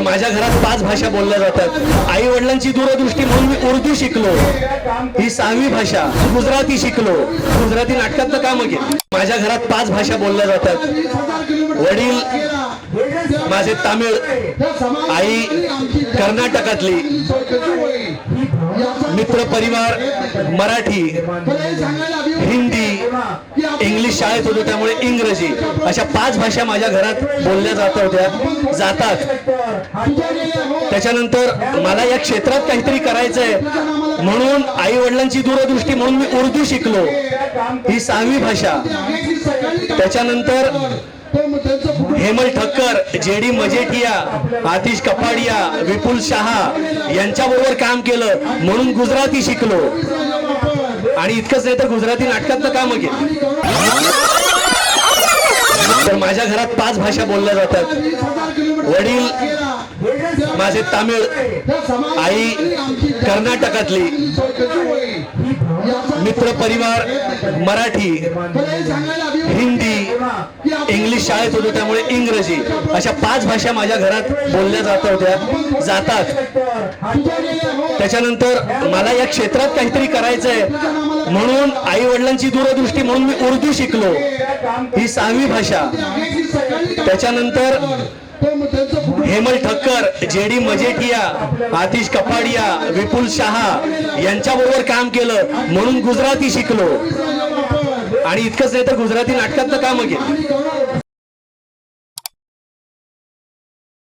कारण माझ्या घरात पाच भाषा बोलल्या जातात. आई वडिलांची दूरदृष्टी म्हणून मी उर्दू शिकलो. ही सहावी भाषा गुजराती शिकलो. गुजराती नाटकात काम घे. माझ्या घरात पाच भाषा बोलल्या जातात. वडील माझे तामिळ आई कर्नाटकातली मित्र परिवार मराठी. हिंदी इंग्लिश शाळेत होतो त्यामुळे इंग्रजी अशा पाच भाषा माझ्या घरात बोलल्या जात होत्या जातात. त्याच्यानंतर मला या क्षेत्रात काहीतरी करायचंय. म्हणून आई वडिलांची दूरदृष्टी म्हणून मी उर्दू शिकलो. ही सहावी भाषा. त्याच्यानंतर हेमल ठक्कर जे डी मजेठिया आतिश कपाडिया विपुल शहा यांच्याबरोबर काम केलं. म्हणून गुजराती शिकलो. आणि इतकंच नाही तर गुजराती नाटकात काम घे तर माझ्या घरात पाच भाषा बोलल्या जातात. वडील माझे तामिळ आई कर्नाटकातली. मित्र परिवार मराठी हिंदी इंग्लिश शाळेत होतो त्यामुळे इंग्रजी अशा पाच भाषा माझ्या घरात बोलल्या जात होत्या जातात. त्याच्यानंतर मला या क्षेत्रात काहीतरी करायचंय. म्हणून आई वडिलांची दूरदृष्टी म्हणून मी उर्दू शिकलो. ही सहावी भाषा. त्याच्यानंतर हेमल ठक्कर जे डी मजेठिया आतिश कपाडिया विपुल शहा यांच्याबरोबर काम केलं म्हणून गुजराती शिकलो. आणि इतकंच नाही तर गुजराती नाटकात कामं केलं